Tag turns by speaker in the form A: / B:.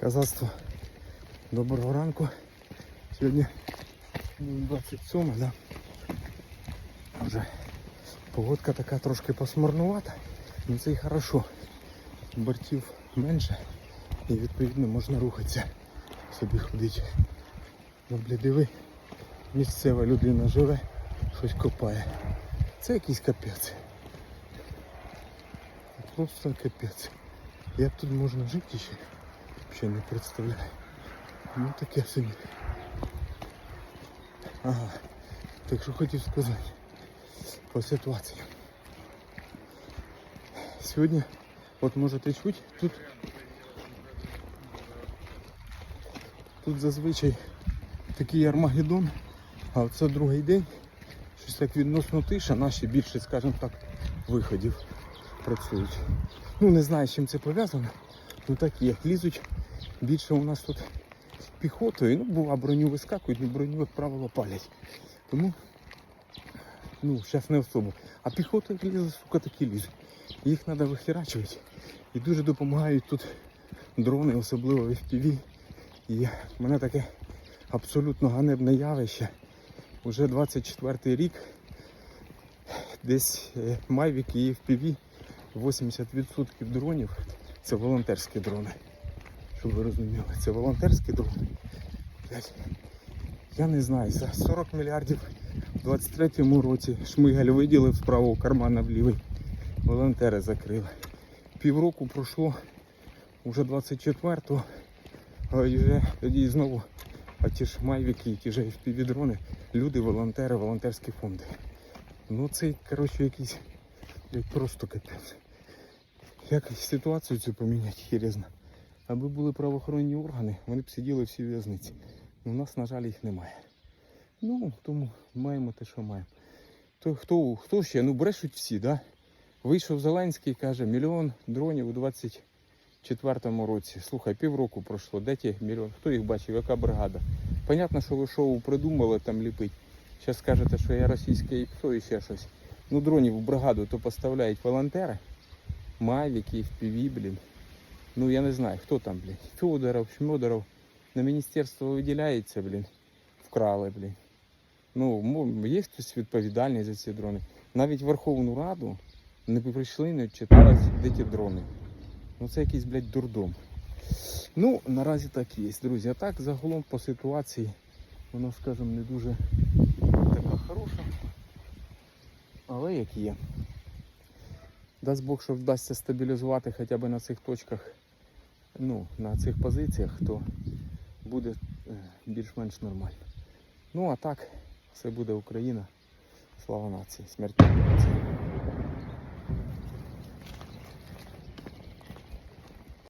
A: Казацтво. Доброго ранку. Сьогодні ну, 27, да? Вже погодка така трошки посмарнувата, але це і хорошо. Бортів менше і відповідно можна рухатися, собі ходити. Ну, диви, місцева людина живе, щось копає. Це якийсь капець. Просто капець. Як тут можна жити ще? Взагалі не представляю. Ну таке собі. Ага. Так що хотів сказати по ситуації. Сьогодні, от можете чути, тут, тут зазвичай такий Армагеддон, а оце другий день. Щось так відносно тиша, наші більше, скажімо так, виходів працюють. Ну не знаю, з чим це пов'язано. Ну так є. Лізуть більше у нас тут піхотою. Ну, бува, броню вискакують, ну броню, як правило, палять. Тому ну, зараз не особо. А піхота як лізе, сука, такі лізуть. Їх треба вихерачувати. І дуже допомагають тут дрони, особливо в FPV. І в мене таке абсолютно ганебне явище. Уже 24 рік десь е, Mavic і FPV 80% дронів це волонтерські дрони. Щоб ви розуміли, це волонтерські дрони. Я не знаю, за 40 мільярдів у 23-му році Шмигаль виділив з правого кармана в лівий. Волонтери закрили. Півроку пройшло, вже 24-го, а вже тоді знову, а ті ж майвіки, ті ж FPV-дрони, люди, волонтери, волонтерські фонди. Ну це, коротше, якийсь як просто капець. Як ситуацію цю поміняти, хірезно. Аби були правоохоронні органи, вони б сиділи всі в'язниці. У нас, на жаль, їх немає. Ну, тому маємо те, що маємо. То хто, хто ще? Ну брешуть всі, да? Вийшов Зеленський, каже, мільйон дронів у 24-му році. Слухай, півроку пройшло. Де ті мільйон? Хто їх бачив? Яка бригада? Понятно, що ви шоу придумали там ліпить. Зараз скажете, що я російське ІПСО і ще щось. Ну, дронів в бригаду то поставляють волонтери. Мавіки, FPV, блін. Ну я не знаю, хто там, блін. Федоров, Шмьодоров. На міністерство виділяється, блін. Вкрали, блін. Ну, є хтось відповідальний за ці дрони. Навіть Верховну Раду не прийшли, не читали, де ті дрони. Ну це якийсь, блядь, дурдом. Ну, наразі так є, друзі. А так загалом по ситуації, вона, скажімо, не дуже така хороша. Але як є. Дасть Бог, що вдасться стабілізувати хоча б на цих точках, ну, на цих позиціях, то буде е, більш-менш нормально. Ну а так, все буде Україна. Слава нації, смерть нації.